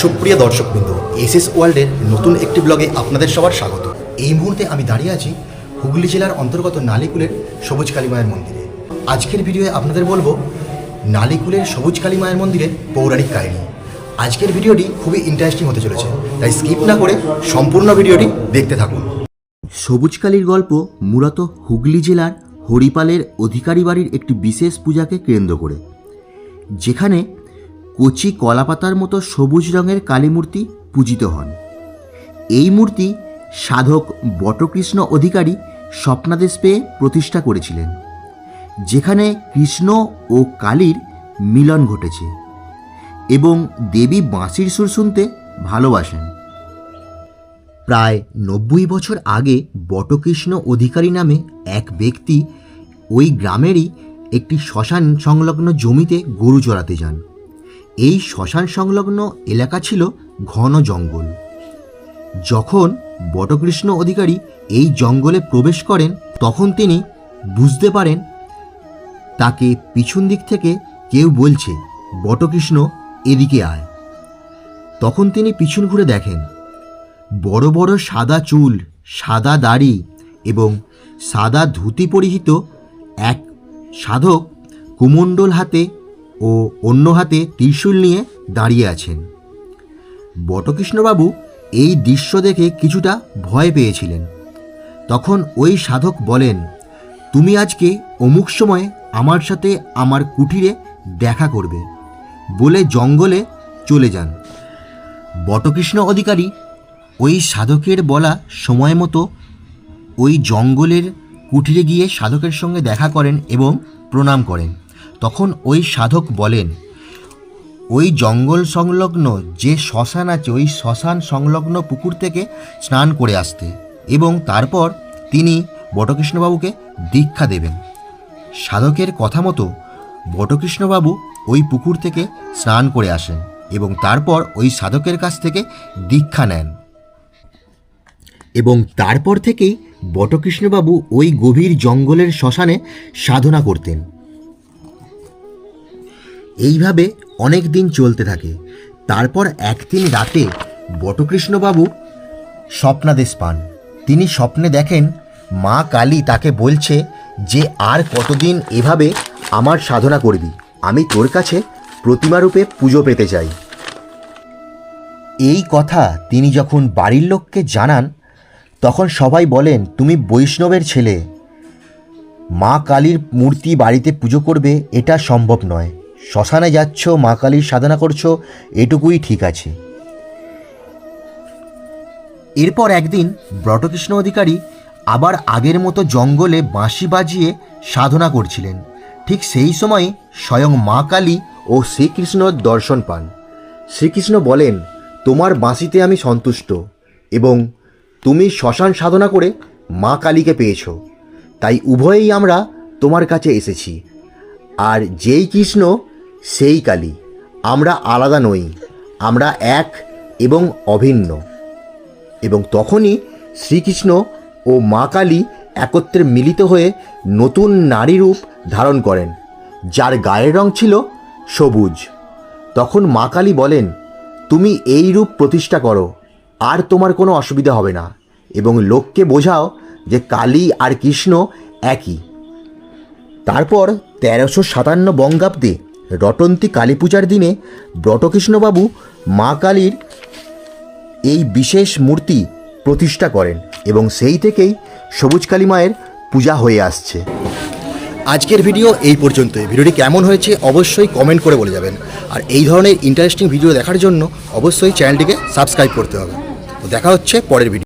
সুপ্রিয় দর্শকবৃন্দ S S ওয়ার্ল্ডের নতুন একটি ব্লগে আপনাদের সবার স্বাগত। এই মুহূর্তে আমি দাঁড়িয়ে আছি হুগলি জেলার অন্তর্গত নালিকুলের সবুজ কালী মায়ের মন্দিরে। আজকের ভিডিওয়ে আপনাদের বলব, নালিকুলের সবুজ কালী মায়ের মন্দিরের পৌরাণিক কাহিনী। আজকের ভিডিওটি খুবই ইন্টারেস্টিং হতে চলেছে, তাই স্কিপ না করে সম্পূর্ণ ভিডিওটি দেখতে থাকুন। সবুজ কালীর গল্প মূলত হুগলি জেলার হরিপালের অধিকারী বাড়ির একটি বিশেষ পূজাকে কেন্দ্র করে, যেখানে কচি কলাপাতার মতো সবুজ রঙের কালী মূর্তি পূজিত হন। এই মূর্তি সাধক বটকৃষ্ণ অধিকারী স্বপ্নাদেশ পেয়ে প্রতিষ্ঠা করেছিলেন, যেখানে কৃষ্ণ ও কালীর মিলন ঘটেছে এবং দেবী বাঁশির সুর শুনতে ভালোবাসেন। প্রায় নব্বই বছর আগে বটকৃষ্ণ অধিকারী নামে এক ব্যক্তি ওই গ্রামেরই একটি শ্মশান সংলগ্ন জমিতে গরু চড়াতে যান। এই শ্মশান সংলগ্ন এলাকা ছিল ঘন জঙ্গল। যখন বটকৃষ্ণ অধিকারী এই জঙ্গলে প্রবেশ করেন, তখন তিনি বুঝতে পারেন, তাকে পিছন দিক থেকে কেউ বলছে, বটকৃষ্ণ, এদিকে আয়। তখন তিনি পিছন ঘুরে দেখেন, বড় বড় সাদা চুল, সাদা দাড়ি এবং সাদা ধুতি পরিহিত এক সাধক কুমণ্ডল হাতে ও অন্য হাতে ত্রিশূল নিয়ে দাঁড়িয়ে আছেন। বটকৃষ্ণবাবু এই দৃশ্য দেখে কিছুটা ভয় পেয়েছিলেন। তখন ওই সাধক বলেন, তুমি আজকে অমুক সময়ে আমার সাথে আমার কুঠিরে দেখা করবে বলে জঙ্গলে চলে যান। বটকৃষ্ণ অধিকারী ওই সাধকের বলা সময় মতো ওই জঙ্গলের কুঠিরে গিয়ে সাধকের সঙ্গে দেখা করেন এবং প্রণাম করেন। তখন ওই সাধক বলেন, ওই জঙ্গল সংলগ্ন যে শ্মশান আছে, ওই শ্মশান সংলগ্ন পুকুর থেকে স্নান করে আসতে এবং তারপর তিনি বটকৃষ্ণবাবুকে দীক্ষা দেবেন। সাধকের কথা মতো বটকৃষ্ণবাবু ওই পুকুর থেকে স্নান করে আসেন এবং তারপর ওই সাধকের কাছ থেকে দীক্ষা নেন। এবং তারপর থেকেই বটকৃষ্ণবাবু ওই গভীর জঙ্গলের শ্মশানে সাধনা করতেন। এইভাবে অনেক দিন চলতে থাকে। তারপর একদিন রাতে বটকৃষ্ণবাবু স্বপ্নাদেশ পান। তিনি স্বপ্নে দেখেন মা কালী তাকে বলছে যে, আর কতদিন এভাবে আমার সাধনা করবি? আমি তোর কাছে প্রতিমারূপে পুজো পেতে চাই। এই কথা তিনি যখন বাড়ির লোককে জানান, তখন সবাই বলেন, তুমি বৈষ্ণবের ছেলে। মা কালীর মূর্তি বাড়িতে পুজো করবে, এটা সম্ভব নয়। শ্মশানে যাচ্ছ, মা কালীর সাধনা করছ, এটুকুই ঠিক আছে। এরপর একদিন ব্রটকৃষ্ণ অধিকারী আবার আগের মতো জঙ্গলে বাঁশি বাজিয়ে সাধনা করছিলেন। ঠিক সেই সময় স্বয়ং মা কালী ও শ্রীকৃষ্ণর দর্শন পান। শ্রীকৃষ্ণ বলেন, তোমার বাঁশিতে আমি সন্তুষ্ট এবং তুমি শ্মশান সাধনা করে মা কালীকে পেয়েছ। তাই উভয়েই আমরা তোমার কাছে এসেছি। আর যেই কৃষ্ণ সেই কালী আমরা আলাদা নই, আমরা এক এবং অভিন্ন। এবং তখনই শ্রীকৃষ্ণ ও মা কালী একত্রে মিলিত হয়ে নতুন নারী রূপ ধারণ করেন, যার গায়ের রং ছিল সবুজ। তখন মা কালী বলেন, তুমি এই রূপ প্রতিষ্ঠা করো, আর তোমার কোনো অসুবিধা হবে না, এবং লোককে বোঝাও যে কালী আর কৃষ্ণ একই। তারপর তেরোশো সাতান্ন বঙ্গাব্দে রটন্তী কালী পূজার দিনে ব্রটকৃষ্ণবাবু মা কালীর এই বিশেষ মূর্তি প্রতিষ্ঠা করেন এবং সেই থেকেই সবুজ কালী মায়ের পূজা হয়ে আসছে। আজকের ভিডিও এই পর্যন্তই। ভিডিওটি কেমন হয়েছে অবশ্যই কমেন্ট করে বলে যাবেন। আর এই ধরনের ইন্টারেস্টিং ভিডিও দেখার জন্য অবশ্যই চ্যানেলটিকে সাবস্ক্রাইব করতে হবে। দেখা হচ্ছে পরের ভিডিও